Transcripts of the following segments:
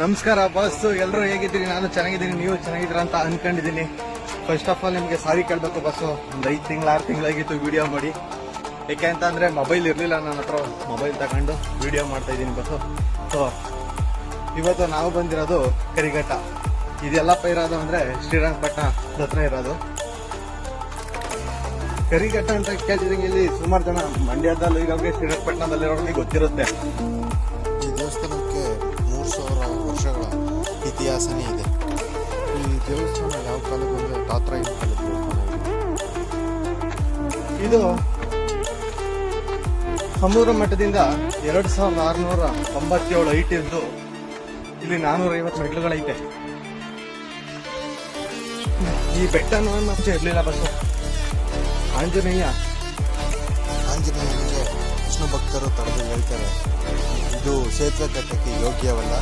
ನಮಸ್ಕಾರ ಬಾಸ್ ಎಲ್ಲರೂ ಹೇಗಿದ್ದೀರಿ? ನಾನು ಚೆನ್ನಾಗಿದ್ದೀನಿ. ನೀವು ಚೆನ್ನಾಗಿದ್ದೀರಾ ಅಂತ ಅನ್ಕೊಂಡಿದ್ದೀನಿ. ಫಸ್ಟ್ ಆಫ್ ಆಲ್ ನಿಮಗೆ ಸಾರಿ ಕೇಳಬೇಕು ಬಸ್ಸು ಒಂದು ಐದು ತಿಂಗಳು, ಆರು ತಿಂಗಳಾಗಿತ್ತು ವಿಡಿಯೋ ಮಾಡಿ. ಯಾಕೆ ಅಂತ ಅಂದರೆ ಮೊಬೈಲ್ ಇರಲಿಲ್ಲ ನನ್ನ ಹತ್ರ. ಮೊಬೈಲ್ ತಗೊಂಡು ವಿಡಿಯೋ ಮಾಡ್ತಾ ಇದ್ದೀನಿ ಬಸ್ಸು ಸೊ ಇವತ್ತು ನಾವು ಬಂದಿರೋದು ಕರಿಘಟ್ಟ. ಇದೆಲ್ಲ ಇರೋದು ಅಂದರೆ ಶ್ರೀರಂಗಪಟ್ಟಣ ಹತ್ರ ಇರೋದು. ಕರಿಘಟ್ಟ ಅಂತ ಕೇಳಿದ್ರೆ ಇಲ್ಲಿ ಸುಮಾರು ಜನ ಮಂಡ್ಯದಲ್ಲಿ ಇರೋರಿಗೆ ಶ್ರೀರಂಗಪಟ್ಟಣದಲ್ಲಿರೋರಿಗೆ ಗೊತ್ತಿರುತ್ತೆ. ಈ ದೇವಸ್ಥಾನಕ್ಕೆ ಮೂರು ಇತಿಹಾಸನೇ ಇದೆ. ಈ ದೇವಸ್ಥಾನ ಯಾವ ಕಾಲಕ್ಕೆ ಅಂದರೆ ಕಾಲದ ದೇವಸ್ಥಾನ ಇದೆ. ಇದು ಸಮುದ್ರ ಮಟ್ಟದಿಂದ ಎರಡು ಸಾವಿರದ ಆರುನೂರ ತೊಂಬತ್ತೇಳು ಹೈಟ್ ಇದ್ದು ಇಲ್ಲಿ ನಾನೂರ ಐವತ್ತು ಮೆಟ್ಲುಗಳೈತೆ ಈ ಬೆಟ್ಟ ಮತ್ತೆ ಇರಲಿಲ್ಲ ಬಸ್ ಆಂಜನೇಯ. ಆಂಜನೇಯನಿಗೆ ವಿಷ್ಣು ಭಕ್ತರು ತಡೆದು ಹೇಳ್ತಾರೆ. ಇದು ಕ್ಷೇತ್ರ ಘಟ್ಟಕ್ಕೆ ಯೋಗ್ಯವಲ್ಲ.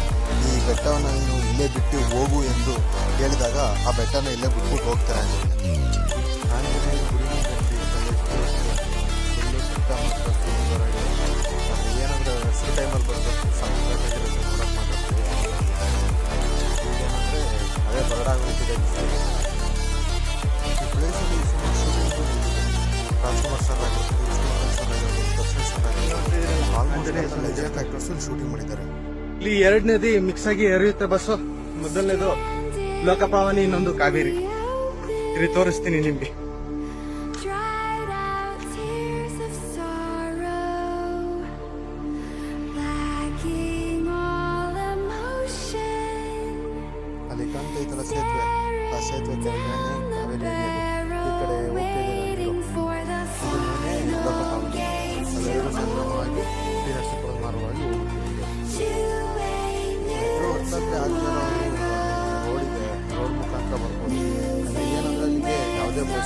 ಈ ಬೆಟ್ಟವನ್ನು ನೀನು ಇಲ್ಲೇ ಬಿಟ್ಟು ಹೋಗು ಎಂದು ಹೇಳಿದಾಗ ಆ ಬೆಟ್ಟನ ಇಲ್ಲೇ ಬಿಟ್ಟು ಹೋಗ್ತಾರೆ. ಆಂಜನೇಯ ಗುಡಿನ ಸುತ್ತಮುತ್ತ ಏನಂದ್ರೆ ಟೈಮಲ್ಲಿ ಬರಬೇಕು. ಇಲ್ಲಿ ಎರಡನೇದಿ ಮಿಕ್ಸ್ ಆಗಿ ಎರಿಯುತ್ತೆ ಬಸ್ಸು. ಮೊದಲನೇದು ಲೋಕಪಾವನಿ ಇನ್ನೊಂದು ಕಾವೇರಿ. ಇಲ್ಲಿ ತೋರಿಸ್ತೀನಿ ನಿಮ್ಗೆ.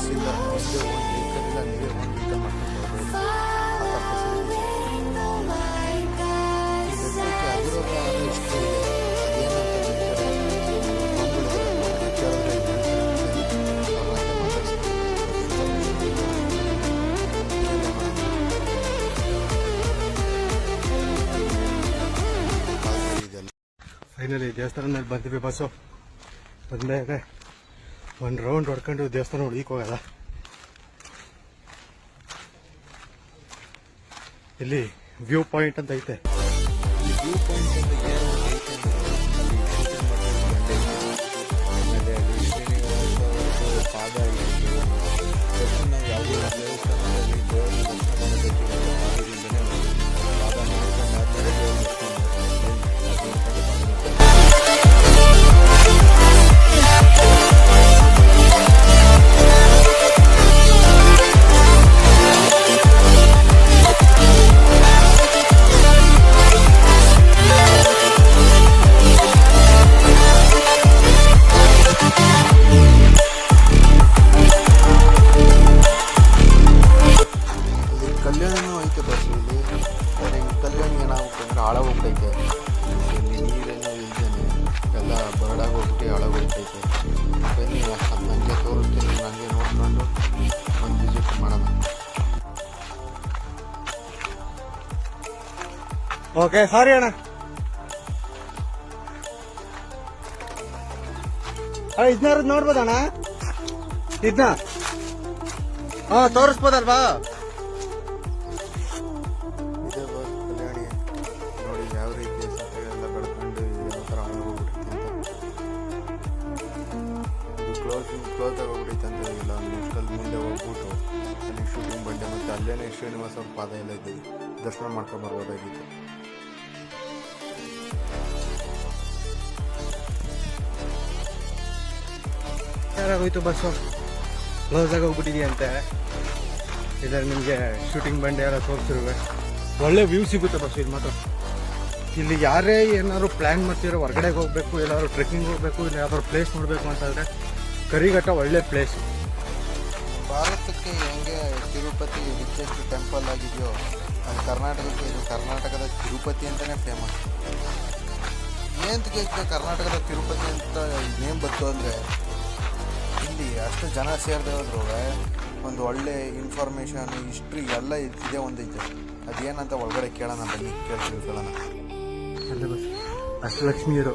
ಹೇಳ್ತಾರೆ ಬಂದ್ಬಿಡಿದ್ರೆ ಅದು ಕೇಳಿದ್ರೆ ಹೇಳ್ತಾರೆ ಅವ್ರ ಹತ್ರ ಮಾತಾಡ್ಸ್ತಾರೆ ಇದೆಲ್ಲ ಫೈನಲಿ ದೇವಸ್ಥಾನ ಮೇಲೆ ಬಂದ್ವಿ ಬಸ್ಸು ಬಂದಾಗ ಒಂದು ರೌಂಡ್ ಹೊಡ್ಕೊಂಡು ದೇವಸ್ಥಾನ ಹುಡುಗಿಕ್ ಹೋಗಲ್ಲ. ಇಲ್ಲಿ ವ್ಯೂ ಪಾಯಿಂಟ್ ಅಂತ ಐತೆ. ವ್ಯೂ ಪಾಯಿಂಟ್ ಓಕೆ ಸಾರಿ ಅಣ್ಣ ಅಣ್ಣ ಇದನ್ನ ನೋಡ್ಬೋದಣ್ಣ ಇದನ್ನ ಹಾ, ತೋರಿಸ್ಬೋದಲ್ವಾ? ಅಂತ. ಮುಂದೆ ಮತ್ತು ಅಲ್ಲೇ ಶ್ರೀನಿವಾಸ ಪಾದ ಎಲ್ಲ ಇದ್ದೀವಿ ದರ್ಶನ ಮಾಡ್ಕೊಂಡು ಬರ್ಬೋದಾಗಿತ್ತು. ಯಾರಾಗೋಯ್ತು ಬಸ್ಸು ಕ್ಲೋಸ್ ಆಗಿ ಹೋಗ್ಬಿಟ್ಟಿದೆಯಂತೆ ಇದರ ನಿಮಗೆ ಶೂಟಿಂಗ್ ಬಂಡೆ ಎಲ್ಲ ತೋರಿಸಿರುವೆ. ಒಳ್ಳೆ ವ್ಯೂ ಸಿಗುತ್ತೆ ಬಸ್ ಇದು ಮಾತ್ರ. ಇಲ್ಲಿ ಯಾರೇ ಏನಾದ್ರು ಪ್ಲ್ಯಾನ್ ಮಾಡ್ತಿರೋ ಹೊರಗಡೆಗೆ ಹೋಗಬೇಕು ಎಲ್ಲಾದ್ರು ಟ್ರೆಕ್ಕಿಂಗ್ ಹೋಗಬೇಕು, ಇಲ್ಲ ಯಾವ್ದಾದ್ರು ಪ್ಲೇಸ್ ನೋಡಬೇಕು ಅಂತಂದರೆ ಕರಿಘಟ್ಟ ಒಳ್ಳೆ ಪ್ಲೇಸ್ ಭಾರತಕ್ಕೆ ಹೆಂಗೆ ತಿರುಪತಿ ರಿಚೆಸ್ಟ್ ಟೆಂಪಲ್ ಆಗಿದೆಯೋ, ಅದು ಕರ್ನಾಟಕಕ್ಕೆ ಇದು ಕರ್ನಾಟಕದ ತಿರುಪತಿ ಅಂತಲೇ ಫೇಮಸ್ ಇದಕ್ಕೆ ಕರ್ನಾಟಕದ ತಿರುಪತಿ ಅಂತ ನೇಮ್ ಬಂತು ಅಂದರೆ ಇಲ್ಲಿ ಅಷ್ಟು ಜನ ಸೇರದೆ ಹೋದ್ರು ಒಂದು ಒಳ್ಳೆ ಇನ್ಫಾರ್ಮೇಷನ್ ಹಿಸ್ಟ್ರಿ ಎಲ್ಲ ಇದೇ ಒಂದೈತೆ ಅದೇನಂತ ಒಳಗಡೆ ಕೇಳೋಣ ಬನ್ನಿ, ಕೇಳ್ತೀವಿ ಕೇಳೋಣ. ಅಷ್ಟು ಬಸ್ ಅಷ್ಟಲಕ್ಷ್ಮಿಯರು.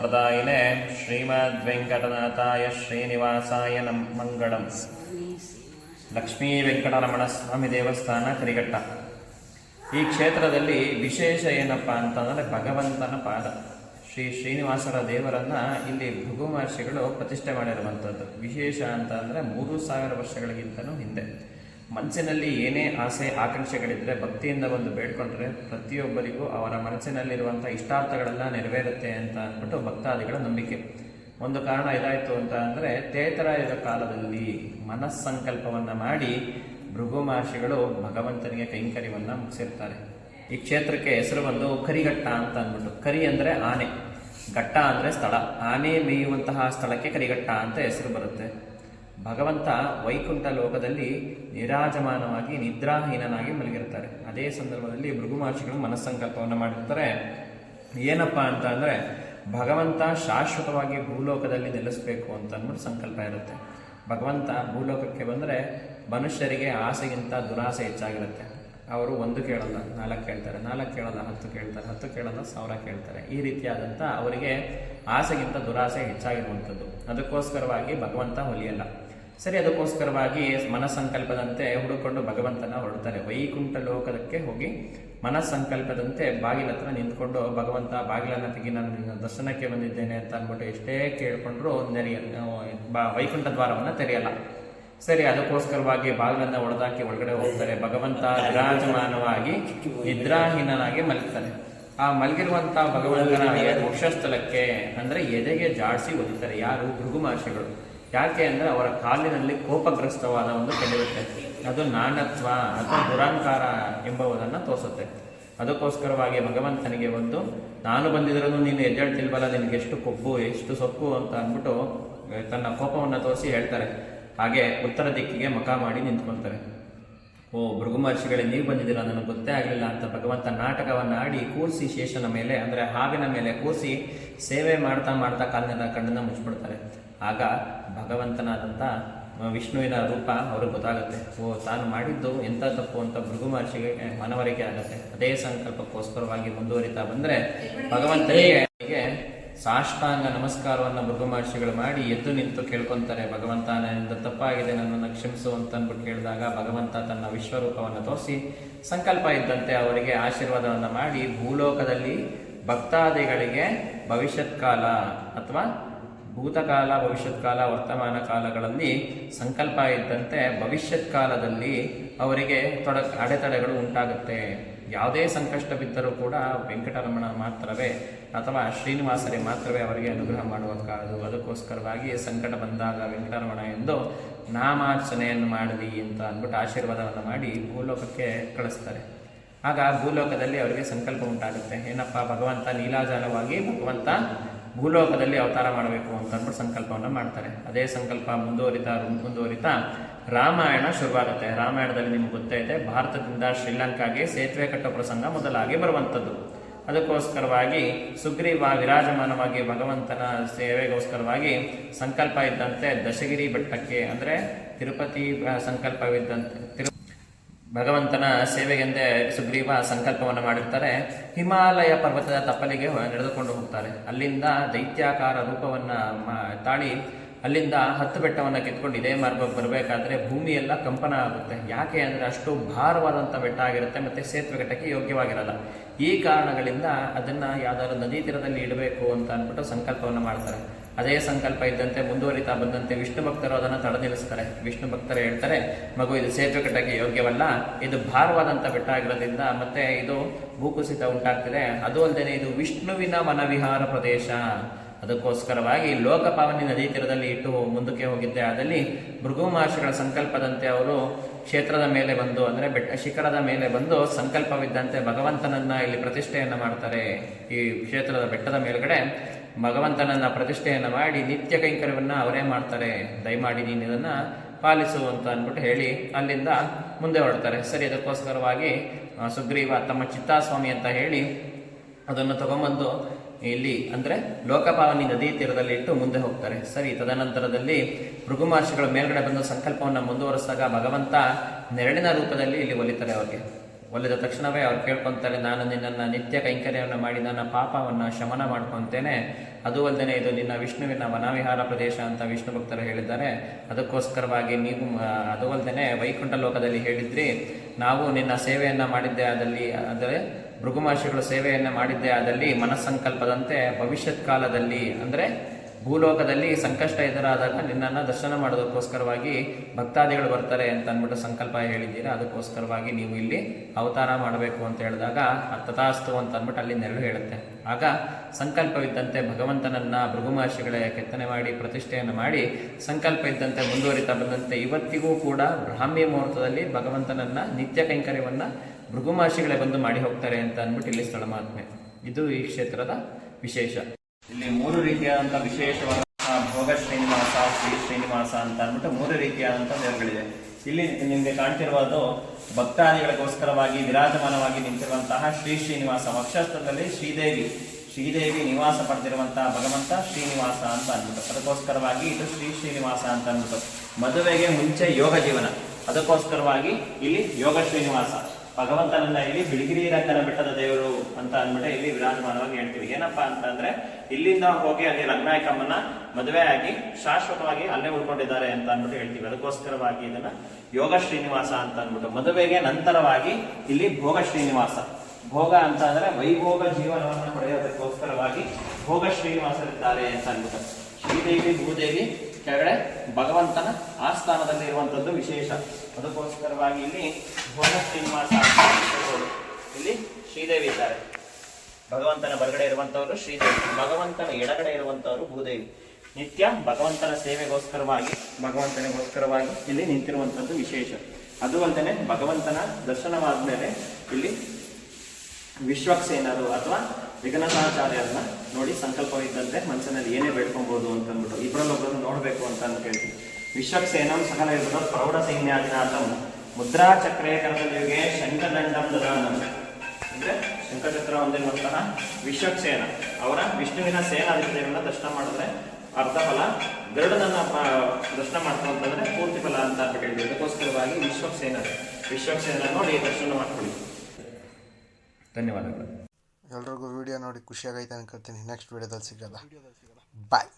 ಪ್ರದಾಯಿನೆ ಶ್ರೀಮದ್ ವೆಂಕಟನಾಥಾಯ ಶ್ರೀನಿವಾಸಾಯ ನಂ ಮಂಗಳಂ. ಲಕ್ಷ್ಮೀ ವೆಂಕಟರಮಣ ಸ್ವಾಮಿ ದೇವಸ್ಥಾನ ಕರಿಘಟ್ಟ. ಈ ಕ್ಷೇತ್ರದಲ್ಲಿ ವಿಶೇಷ ಏನಪ್ಪ ಅಂತಂದರೆ ಭಗವಂತನ ಪಾದ. ಶ್ರೀ ಶ್ರೀನಿವಾಸರ ದೇವರನ್ನ ಇಲ್ಲಿ ಭೃಗು ಮಹರ್ಷಿಗಳು ಪ್ರತಿಷ್ಠೆ ಮಾಡಿರುವಂಥದ್ದು ವಿಶೇಷ ಅಂತ ಅಂದರೆ ಮೂರು ಸಾವಿರ ವರ್ಷಗಳಿಗಿಂತಲೂ ಹಿಂದೆ. ಮನಸ್ಸಿನಲ್ಲಿ ಏನೇ ಆಸೆ ಆಕಾಂಕ್ಷೆಗಳಿದ್ದರೆ ಭಕ್ತಿಯಿಂದ ಬಂದು ಬೇಡ್ಕೊಂಡ್ರೆ ಪ್ರತಿಯೊಬ್ಬರಿಗೂ ಅವರ ಮನಸ್ಸಿನಲ್ಲಿರುವಂಥ ಇಷ್ಟಾರ್ಥಗಳೆಲ್ಲ ನೆರವೇರುತ್ತೆ ಅಂತ ಅಂದ್ಬಿಟ್ಟು ಭಕ್ತಾದಿಗಳ ನಂಬಿಕೆ. ಒಂದು ಕಾರಣ ಇದಾಯಿತು ಅಂತ ಅಂದರೆ ತೇತರಾಯದ ಕಾಲದಲ್ಲಿ ಮನಸ್ಸಂಕಲ್ಪವನ್ನು ಮಾಡಿ ಭೃಗು ಮಹರ್ಷಿಗಳು ಭಗವಂತನಿಗೆ ಕೈಂಕರ್ಯವನ್ನು ಮುಗಿಸಿರ್ತಾರೆ. ಈ ಕ್ಷೇತ್ರಕ್ಕೆ ಹೆಸರು ಬಂದು ಕರಿಘಟ್ಟ ಅಂತ ಅಂದ್ಬಿಟ್ಟು. ಕರಿ ಅಂದರೆ ಆನೆ, ಘಟ್ಟ ಅಂದರೆ ಸ್ಥಳ. ಆನೆ ಮೇಯುವಂತಹ ಸ್ಥಳಕ್ಕೆ ಕರಿಘಟ್ಟ ಅಂತ ಹೆಸರು ಬರುತ್ತೆ. ಭಗವಂತ ವೈಕುಂಠ ಲೋಕದಲ್ಲಿ ನಿರಾಜಮಾನವಾಗಿ, ನಿದ್ರಾಹೀನನಾಗಿ ಮಲಗಿರ್ತಾರೆ. ಅದೇ ಸಂದರ್ಭದಲ್ಲಿ ಭೃಗು ಮಹರ್ಷಿಗಳು ಮನಸ್ಸಂಕಲ್ಪವನ್ನು ಮಾಡಿರ್ತಾರೆ. ಏನಪ್ಪ ಅಂತ ಅಂದರೆ, ಭಗವಂತ ಶಾಶ್ವತವಾಗಿ ಭೂಲೋಕದಲ್ಲಿ ನೆಲೆಸಬೇಕು ಅಂತ ಅಂದ್ಬಿಟ್ಟು ಸಂಕಲ್ಪ ಇರುತ್ತೆ. ಭಗವಂತ ಭೂಲೋಕಕ್ಕೆ ಬಂದರೆ ಮನುಷ್ಯರಿಗೆ ಆಸೆಗಿಂತ ದುರಾಸೆ ಹೆಚ್ಚಾಗಿರುತ್ತೆ. ಅವರು ಒಂದು ಕೇಳಲ್ಲ, ನಾಲ್ಕು ಕೇಳ್ತಾರೆ, ನಾಲ್ಕು ಕೇಳಲ್ಲ, ಹತ್ತು ಕೇಳ್ತಾರೆ, ಹತ್ತು ಕೇಳಲ್ಲ, ಸಾವಿರ ಕೇಳ್ತಾರೆ. ಈ ರೀತಿಯಾದಂಥ ಅವರಿಗೆ ಆಸೆಗಿಂತ ದುರಾಸೆ ಹೆಚ್ಚಾಗಿರುವಂಥದ್ದು. ಅದಕ್ಕೋಸ್ಕರವಾಗಿ ಭಗವಂತ ಹೊಲಿಯಲ್ಲ. ಸರಿ ಅದಕ್ಕೋಸ್ಕರವಾಗಿ ಮನಸ್ಸಂಕಲ್ಪದಂತೆ ಹುಡುಕೊಂಡು ಭಗವಂತನ ಹೊರಡ್ತಾರೆ. ವೈಕುಂಠ ಲೋಕದಕ್ಕೆ ಹೋಗಿ ಮನಸ್ಸಂಕಲ್ಪದಂತೆ ಬಾಗಿಲ ಹತ್ರ ನಿಂತ್ಕೊಂಡು ಭಗವಂತ ಬಾಗಿಲನ್ನ ತೆಗಿ ನಾನು ನಿನ್ನ ದರ್ಶನಕ್ಕೆ ಬಂದಿದ್ದೇನೆ ಅಂತ ಅಂದ್ಬಿಟ್ಟು ಎಷ್ಟೇ ಕೇಳಿಕೊಂಡ್ರು ನೆರೆಯ ಬಾ ವೈಕುಂಠ ದ್ವಾರವನ್ನು ತೆರೆಯಲ್ಲ. ಸರಿ ಅದಕ್ಕೋಸ್ಕರವಾಗಿ ಬಾಗಿಲನ್ನ ಒಡೆದಾಕಿ ಒಳಗಡೆ ಹೋಗ್ತಾರೆ. ಭಗವಂತ ವಿರಾಜಮಾನವಾಗಿ ನಿದ್ರಾಹೀನನಾಗಿ ಮಲಗ್ತಾನೆ. ಆ ಮಲಗಿರುವಂತ ಭಗವಂತನ ವಕ್ಷಸ್ಥಲಕ್ಕೆ ಅಂದ್ರೆ ಎದೆಗೆ ಜಾಡಿಸಿ ಒದಿತಾರೆ ಯಾರು ಭೃಗು ಮಹರ್ಷಿಗಳು. ಯಾಕೆ ಅಂದರೆ ಅವರ ಕಾಲಿನಲ್ಲಿ ಕೋಪಗ್ರಸ್ತವಾದ ಒಂದು ಕೆಡವಿರುತ್ತೆ ಅದು ನಾಣತ್ವ ಅಥವಾ ದುರಾಂಕಾರ ಎಂಬುದನ್ನು ತೋರಿಸುತ್ತೆ. ಅದಕ್ಕೋಸ್ಕರವಾಗಿ ಭಗವಂತನಿಗೆ ಒಂದು, ನಾನು ಬಂದಿದ್ರೂ ನೀನು ಎದ್ದೇಳ್ತಿಲ್ವಲ್ಲ ನಿನಗೆ ಎಷ್ಟು ಕೊಬ್ಬು, ಎಷ್ಟು ಸೊಪ್ಪು ಅಂತ ಅಂದ್ಬಿಟ್ಟು ತನ್ನ ಕೋಪವನ್ನು ತೋರಿಸಿ ಹೇಳ್ತಾರೆ. ಹಾಗೆ ಉತ್ತರ ದಿಕ್ಕಿಗೆ ಮುಖ ಮಾಡಿ ನಿಂತ್ಕೊಳ್ತಾರೆ. ಓ, ಭೃಗು ಮಹರ್ಷಿಗಳೇ, ನೀವು ಬಂದಿದ್ದೀರಾ? ನನಗೆ ಗೊತ್ತೇ ಆಗಲಿಲ್ಲ ಅಂತ ಭಗವಂತ ನಾಟಕವನ್ನು ಆಡಿ ಕೂರಿಸಿ ಶೇಷನ ಮೇಲೆ, ಅಂದರೆ ಹಾವಿನ ಮೇಲೆ ಕೂರಿಸಿ ಸೇವೆ ಮಾಡ್ತಾ ಮಾಡ್ತಾ ಕಾಲಿನ ಕಣ್ಣನ್ನು ಮುಚ್ಚಿಬಿಡ್ತಾರೆ. ಆಗ ಭಗವಂತನಾದಂಥ ವಿಷ್ಣುವಿನ ರೂಪ ಅವ್ರಿಗೆ ಗೊತ್ತಾಗುತ್ತೆ. ಓ, ತಾನು ಮಾಡಿದ್ದು ಎಂಥ ತಪ್ಪು ಅಂತ ಭೃಗು ಮಹರ್ಷಿಗೆ ಮನವರಿಕೆ ಆಗುತ್ತೆ. ಅದೇ ಸಂಕಲ್ಪಕ್ಕೋಸ್ಕರವಾಗಿ ಮುಂದುವರಿತಾ ಬಂದರೆ ಭಗವಂತನಿಗೆ ಸಾಷ್ಟಾಂಗ ನಮಸ್ಕಾರವನ್ನು ಭೃಗು ಮಹರ್ಷಿಗಳು ಮಾಡಿ ಎದ್ದು ನಿಂತು ಕೇಳ್ಕೊಂತಾರೆ. ಭಗವಂತ ನನ್ನಿಂದ ತಪ್ಪಾಗಿದೆ, ನನ್ನನ್ನು ಕ್ಷಮಿಸು ಅಂತ ಅಂದ್ಬಿಟ್ಟು ಕೇಳಿದಾಗ ಭಗವಂತ ತನ್ನ ವಿಶ್ವರೂಪವನ್ನು ತೋರಿಸಿ ಸಂಕಲ್ಪ ಇದ್ದಂತೆ ಅವರಿಗೆ ಆಶೀರ್ವಾದವನ್ನು ಮಾಡಿ ಭೂಲೋಕದಲ್ಲಿ ಭಕ್ತಾದಿಗಳಿಗೆ ಭವಿಷ್ಯತ್ ಕಾಲ ಅಥವಾ ಭೂತಕಾಲ ಭವಿಷ್ಯತ್ ಕಾಲ ವರ್ತಮಾನ ಕಾಲಗಳಲ್ಲಿ ಸಂಕಲ್ಪ ಇದ್ದಂತೆ ಭವಿಷ್ಯತ್ ಕಾಲದಲ್ಲಿ ಅವರಿಗೆ ತೊಡ, ಅಡೆತಡೆಗಳು ಉಂಟಾಗುತ್ತೆ. ಯಾವುದೇ ಸಂಕಷ್ಟ ಬಿದ್ದರೂ ಕೂಡ ವೆಂಕಟರಮಣ ಮಾತ್ರವೇ ಅಥವಾ ಶ್ರೀನಿವಾಸರೇ ಮಾತ್ರವೇ ಅವರಿಗೆ ಅನುಗ್ರಹ ಮಾಡುವಂತಾಗದು ಅದಕ್ಕೋಸ್ಕರವಾಗಿ ಸಂಕಟ ಬಂದಾಗ ವೆಂಕಟರಮಣ ಎಂದು ನಾಮಾರ್ಚನೆಯನ್ನು ಮಾಡಲಿ ಅಂತ ಅಂದ್ಬಿಟ್ಟು ಆಶೀರ್ವಾದವನ್ನು ಮಾಡಿ ಭೂಲೋಕಕ್ಕೆ ಕಳಿಸ್ತಾರೆ. ಆಗ ಭೂಲೋಕದಲ್ಲಿ ಅವರಿಗೆ ಸಂಕಲ್ಪ ಉಂಟಾಗುತ್ತೆ. ಏನಪ್ಪ ಭಗವಂತ ನೀಲಾಜಾಲವಾಗಿ ಭಗವಂತ ಭೂಲೋಕದಲ್ಲಿ ಅವತಾರ ಮಾಡಬೇಕು ಅಂತ ಅಂದ್ಬಿಟ್ಟು ಸಂಕಲ್ಪವನ್ನು ಮಾಡ್ತಾರೆ. ಅದೇ ಸಂಕಲ್ಪ ಮುಂದುವರಿತಾ ಮುಂದುವರಿತಾ ರಾಮಾಯಣ ಶುರುವಾಗುತ್ತೆ ರಾಮಾಯಣದಲ್ಲಿ ನಿಮ್ಗೆ ಗೊತ್ತೈತೆ, ಭಾರತದಿಂದ ಶ್ರೀಲಂಕಾಗೆ ಸೇತುವೆ ಕಟ್ಟೋ ಪ್ರಸಂಗ ಮೊದಲಾಗಿ ಬರುವಂಥದ್ದು. ಅದಕ್ಕೋಸ್ಕರವಾಗಿ ಸುಗ್ರೀವ ವಿರಾಜಮಾನವಾಗಿ ಭಗವಂತನ ಸೇವೆಗೋಸ್ಕರವಾಗಿ ಸಂಕಲ್ಪ ಇದ್ದಂತೆ ದಶಗಿರಿ ಬೆಟ್ಟಕ್ಕೆ ಅಂದರೆ ತಿರುಪತಿ ಸಂಕಲ್ಪವಿದ್ದಂತೆ ತಿರು ಭಗವಂತನ ಸೇವೆಗೆಂದೇ ಸುಗ್ರೀವ ಸಂಕಲ್ಪವನ್ನು ಮಾಡಿರ್ತಾರೆ. ಹಿಮಾಲಯ ಪರ್ವತದ ತಪ್ಪಲಿಗೆ ನಡೆದುಕೊಂಡು ಹೋಗ್ತಾರೆ. ಅಲ್ಲಿಂದ ದೈತ್ಯಾಕಾರ ರೂಪವನ್ನು ತಾಳಿ ಅಲ್ಲಿಂದ ಹತ್ತು ಬೆಟ್ಟವನ್ನು ಕಿತ್ಕೊಂಡು ಇದೇ ಮಾರ್ಗಕ್ಕೆ ಬರಬೇಕಾದ್ರೆ ಭೂಮಿಯೆಲ್ಲ ಕಂಪನ ಆಗುತ್ತೆ. ಯಾಕೆ ಅಂದರೆ ಅಷ್ಟು ಭಾರವಾದಂಥ ಬೆಟ್ಟ ಆಗಿರುತ್ತೆ ಮತ್ತು ಸೇತುವೆ ಘಟ್ಟಕ್ಕೆ ಯೋಗ್ಯವಾಗಿರಲ್ಲ. ಈ ಕಾರಣಗಳಿಂದ ಅದನ್ನು ಯಾವ್ದಾದ್ರು ನದಿ ತೀರದಲ್ಲಿ ಇಡಬೇಕು ಅಂತ ಅಂದ್ಬಿಟ್ಟು ಸಂಕಲ್ಪವನ್ನು ಮಾಡ್ತಾರೆ. ಅದೇ ಸಂಕಲ್ಪ ಇದ್ದಂತೆ ಮುಂದುವರಿತಾ ಬಂದಂತೆ ವಿಷ್ಣು ಭಕ್ತರು ಅದನ್ನು ತಡೆ ನಿಲ್ಲಿಸ್ತಾರೆ ವಿಷ್ಣು ಭಕ್ತರು ಹೇಳ್ತಾರೆ, ಮಗು, ಇದು ಸೇತುವೆ ಕಟ್ಟಕ್ಕೆ ಯೋಗ್ಯವಲ್ಲ. ಇದು ಭಾರವಾದಂಥ ಬೆಟ್ಟ ಆಗಿರೋದ್ರಿಂದ ಮತ್ತೆ ಇದು ಭೂಕುಸಿತ ಉಂಟಾಗ್ತಿದೆ. ಅದು ಅಲ್ಲದೆ ಇದು ವಿಷ್ಣುವಿನ ವನವಿಹಾರ ಪ್ರದೇಶ. ಅದಕ್ಕೋಸ್ಕರವಾಗಿ ಲೋಕಪಾವನಿ ನದಿ ತೀರದಲ್ಲಿ ಇಟ್ಟು ಮುಂದಕ್ಕೆ ಹೋಗಿದ್ದೆ. ಅದಲ್ಲಿ ಭೃಗು ಮಹರ್ಷಿಗಳ ಸಂಕಲ್ಪದಂತೆ ಅವರು ಕ್ಷೇತ್ರದ ಮೇಲೆ ಬಂದು, ಅಂದರೆ ಬೆಟ್ಟ ಶಿಖರದ ಮೇಲೆ ಬಂದು ಸಂಕಲ್ಪವಿದ್ದಂತೆ ಭಗವಂತನನ್ನ ಇಲ್ಲಿ ಪ್ರತಿಷ್ಠೆಯನ್ನು ಮಾಡ್ತಾರೆ. ಈ ಕ್ಷೇತ್ರದ ಬೆಟ್ಟದ ಮೇಲ್ಗಡೆ ಭಗವಂತನನ್ನ ಪ್ರತಿಷ್ಠೆಯನ್ನು ಮಾಡಿ ನಿತ್ಯ ಕೈಂಕರ್ಯವನ್ನು ಅವರೇ ಮಾಡ್ತಾರೆ. ದಯಮಾಡಿ ನೀನು ಇದನ್ನು ಪಾಲಿಸು ಅಂತ ಅಂದ್ಬಿಟ್ಟು ಹೇಳಿ ಅಲ್ಲಿಂದ ಮುಂದೆ ಹೊರಡ್ತಾರೆ. ಸರಿ, ಅದಕ್ಕೋಸ್ಕರವಾಗಿ ಸುಗ್ರೀವ ತಮ್ಮ ಚಿತ್ತಾಸ್ವಾಮಿ ಅಂತ ಹೇಳಿ ಅದನ್ನು ತಗೊಂಬಂದು ಇಲ್ಲಿ, ಅಂದ್ರೆ ಲೋಕಪಾವನಿ ನದಿ ತೀರದಲ್ಲಿ ಇಟ್ಟು ಮುಂದೆ ಹೋಗ್ತಾರೆ. ಸರಿ, ತದನಂತರದಲ್ಲಿ ಭೃಗು ಮಹರ್ಷಿಗಳ ಮೇಲ್ಗಡೆ ಬಂದು ಸಂಕಲ್ಪವನ್ನು ಮುಂದುವರಿಸಿದಾಗ ಭಗವಂತ ನೆರಳಿನ ರೂಪದಲ್ಲಿ ಇಲ್ಲಿ ಒಲಿತಾರೆ ಅವ್ರಿಗೆ. ಒಲಿದ ತಕ್ಷಣವೇ ಅವ್ರು ಕೇಳ್ಕೊತಾರೆ, ನಾನು ನಿನ್ನನ್ನು ನಿತ್ಯ ಕೈಂಕರ್ಯವನ್ನು ಮಾಡಿ ನನ್ನ ಪಾಪವನ್ನು ಶಮನ ಮಾಡ್ಕೊತೇನೆ. ಅದು ಅಲ್ಲದೆ ಇದು ನಿನ್ನ ವಿಷ್ಣುವಿನ ವನವಿಹಾರ ಪ್ರದೇಶ ಅಂತ ವಿಷ್ಣು ಭಕ್ತರು ಹೇಳಿದ್ದಾರೆ. ಅದಕ್ಕೋಸ್ಕರವಾಗಿ ನೀವು ಅದು ಅಲ್ಲದೆ ವೈಕುಂಠ ಲೋಕದಲ್ಲಿ ಹೇಳಿದ್ರಿ. ನಾವು ನಿನ್ನ ಸೇವೆಯನ್ನು ಮಾಡಿದ್ದೆ ಆದಲ್ಲಿ, ಅಂದರೆ ಭೃಗು ಸೇವೆಯನ್ನು ಮಾಡಿದ್ದೆ ಆದಲ್ಲಿ ಮನಸ್ಸಂಕಲ್ಪದಂತೆ ಭವಿಷ್ಯತ್ ಕಾಲದಲ್ಲಿ ಅಂದ್ರೆ ಭೂಲೋಕದಲ್ಲಿ ಸಂಕಷ್ಟ ಎದುರಾದಾಗ ನಿನ್ನನ್ನು ದರ್ಶನ ಮಾಡೋದಕ್ಕೋಸ್ಕರವಾಗಿ ಭಕ್ತಾದಿಗಳು ಬರ್ತಾರೆ ಅಂತ ಅಂದ್ಬಿಟ್ಟು ಸಂಕಲ್ಪ ಹೇಳಿದ್ದೀರಾ? ಅದಕ್ಕೋಸ್ಕರವಾಗಿ ನೀವು ಇಲ್ಲಿ ಅವತಾರ ಮಾಡಬೇಕು ಅಂತ ಹೇಳಿದಾಗ ತಥಾಸ್ತು ಅಂತ ಅಂದ್ಬಿಟ್ಟು ಅಲ್ಲಿ ನೆರಳು ಹೇಳುತ್ತೆ. ಆಗ ಸಂಕಲ್ಪವಿದ್ದಂತೆ ಭಗವಂತನನ್ನ ಭೃಗು ಮಹರ್ಷಿಗಳೇ ಕೆತ್ತನೆ ಮಾಡಿ, ಪ್ರತಿಷ್ಠೆಯನ್ನು ಮಾಡಿ, ಸಂಕಲ್ಪ ಇದ್ದಂತೆ ಮುಂದುವರಿತಾ ಬಂದಂತೆ ಇವತ್ತಿಗೂ ಕೂಡ ಬ್ರಾಹ್ಮಿ ಮುಹೂರ್ತದಲ್ಲಿ ಭಗವಂತನನ್ನ ನಿತ್ಯ ಕೈಂಕರ್ಯವನ್ನ ಭೃಗು ಮಹರ್ಷಿಗಳೇ ಬಂದು ಮಾಡಿ ಹೋಗ್ತಾರೆ ಅಂತ ಅಂದ್ಬಿಟ್ಟು ಇಲ್ಲಿ ಸ್ಥಳ ಮಹಾತ್ಮೆ ಇದು ಈ ಕ್ಷೇತ್ರದ ವಿಶೇಷ. ಇಲ್ಲಿ ಮೂರು ರೀತಿಯಾದಂತಹ ವಿಶೇಷವಾದ ಭೋಗ ಶ್ರೀನಿವಾಸ, ಶ್ರೀ ಶ್ರೀನಿವಾಸ ಅಂತ ಅಂದ್ಬಿಟ್ಟು ಮೂರು ರೀತಿಯಾದಂತಹ ದೇವರುಗಳಿದೆ ಇಲ್ಲಿ ನಿಮಗೆ ಕಾಣ್ತಿರುವುದು ಭಕ್ತಾದಿಗಳಿಗೋಸ್ಕರವಾಗಿ, ವಿರಾಜಮಾನವಾಗಿ ನಿಂತಿರುವಂತಹ ಶ್ರೀ ಶ್ರೀನಿವಾಸ. ವಕ್ಷಸ್ಥದಲ್ಲಿ ಶ್ರೀದೇವಿ. ಶ್ರೀದೇವಿ ನಿವಾಸ ಪಡೆದಿರುವಂತಹ ಭಗವಂತ ಶ್ರೀನಿವಾಸ ಅಂತ ಅಂದ್ಬಿಟ್ಟು. ಅದಕ್ಕೋಸ್ಕರವಾಗಿ ಇದು ಶ್ರೀ ಶ್ರೀನಿವಾಸ ಅಂತ ಅಂದ್ಬಿಟ್ಟು. ಮದುವೆಗೆ ಮುಂಚೆ ಯೋಗ ಜೀವನ. ಅದಕ್ಕೋಸ್ಕರವಾಗಿ ಇಲ್ಲಿ ಯೋಗ ಶ್ರೀನಿವಾಸ. ಭಗವಂತನನ್ನ ಇಲ್ಲಿ ಬಿಳಿಗಿರಿ ರಂಗನ ಬೆಟ್ಟದ ದೇವರು ಅಂತ ಅಂದ್ಬಿಟ್ಟು ಇಲ್ಲಿ ವಿರಾಜಮಾನವಾಗಿ ಹೇಳ್ತೀವಿ. ಏನಪ್ಪಾ ಅಂತಂದ್ರೆ, ಇಲ್ಲಿಂದ ಹೋಗಿ ಅಲ್ಲಿ ರಂಗನಾಯಕಮ್ಮನ ಮದುವೆ ಆಗಿ ಶಾಶ್ವತವಾಗಿ ಅಲ್ಲೇ ಉಳ್ಕೊಂಡಿದ್ದಾರೆ ಅಂತ ಅಂದ್ಬಿಟ್ಟು ಹೇಳ್ತೀವಿ. ಅದಕ್ಕೋಸ್ಕರವಾಗಿ ಇದನ್ನ ಯೋಗ ಶ್ರೀನಿವಾಸ ಅಂತ ಅಂದ್ಬಿಟ್ಟು ಮದುವೆಗೆ ನಂತರವಾಗಿ ಇಲ್ಲಿ ಭೋಗ ಶ್ರೀನಿವಾಸ. ಭೋಗ ಅಂತ ಅಂದ್ರೆ ವೈಭೋಗ ಜೀವನವನ್ನು ಪಡೆಯೋದಕ್ಕೋಸ್ಕರವಾಗಿ ಭೋಗ ಶ್ರೀನಿವಾಸರಿದ್ದಾರೆ ಅಂತ ಅಂದ್ಬಿಟ್ಟು. ಶ್ರೀದೇವಿ, ಭೂದೇವಿ ಕೆಳಗಡೆ ಭಗವಂತನ ಆಸ್ಥಾನದಲ್ಲಿ ಇರುವಂತದ್ದು ವಿಶೇಷ. ಅದಕ್ಕೋಸ್ಕರವಾಗಿ ಇಲ್ಲಿ ಭೋಗ ಶ್ರೀನಿವಾಸ ಇಲ್ಲಿ ಶ್ರೀದೇವಿ ಇದ್ದಾರೆ. ಭಗವಂತನ ಬರಗಡೆ ಇರುವಂತವರು ಶ್ರೀದೇವಿ, ಭಗವಂತನ ಎಡಗಡೆ ಇರುವಂತವರು ಭೂದೇವಿ. ನಿತ್ಯ ಭಗವಂತನ ಸೇವೆಗೋಸ್ಕರವಾಗಿ, ಭಗವಂತನಿಗೋಸ್ಕರವಾಗಿ ಇಲ್ಲಿ ನಿಂತಿರುವಂತದ್ದು ವಿಶೇಷ. ಅದು ಅಲ್ಲದೆ ಭಗವಂತನ ದರ್ಶನವಾದ ಮೇಲೆ ಇಲ್ಲಿ ವಿಶ್ವಕ್ಸೇನರು ಅಥವಾ ವಿಘ್ನಸಾಚಾರ್ಯರನ್ನ ನೋಡಿ ಸಂಕಲ್ಪವಿದ್ದಂತೆ ಮನಸ್ಸಿನಲ್ಲಿ ಏನೇ ಬೇಡ್ಕೊಬಹುದು ಅಂತ ಅಂದ್ಬಿಟ್ಟು ಇಬ್ಬರಲ್ಲೊಬ್ಬರನ್ನು ನೋಡಬೇಕು ಅಂತ ಅಂದ್ ಕೇಳ್ತೀವಿ ವಿಶ್ವಕ್ಸೇನಂ ಸಕಲ ಇರ್ಬೋದು ಪ್ರೌಢ ಸೈನ್ಯಾಧಿನಾಥಂ. ಮುದ್ರಾ ಚಕ್ರೇ ಕರದಯುಗೆ ಶಂಕದಂಡಂ ದದಾನಂ ಅಂದ್ರೆ ಶಂಕಚಕ್ರ ಹೊಂದಿರುವಂತಹ ವಿಶ್ವಕ್ಸೇನ. ಅವರ ವಿಷ್ಣುವಿನ ಸೇನಾಧಿಪತಿಗಳನ್ನ ದರ್ಶನ ಮಾಡಿದ್ರೆ ಅರ್ಧ ಫಲ, ಗರುಡನನ್ನ ದರ್ಶನ ಮಾಡ್ಕೊಂತಂದ್ರೆ ಪೂರ್ತಿ ಫಲ ಅಂತ ಹೇಳಿದ್ವಿ ಅದಕ್ಕೋಸ್ಕರವಾಗಿ ವಿಶ್ವಕ್ಸೇನ. ವಿಶ್ವಕ್ಸೇನ ನೋಡಿ ದರ್ಶನ ಮಾಡ್ಕೊಳ್ಳಿ. ಧನ್ಯವಾದಗಳು. ಎಲ್ರಿಗೂ ವಿಡಿಯೋ ನೋಡಿ ಖುಷಿಯಾಗೈತೆ ಅನ್ಕೊಳ್ತೀನಿ. ನೆಕ್ಸ್ಟ್ ವಿಡಿಯೋದಲ್ಲಿ ಸಿಗೋಲ್ಲ ಬಾಯ್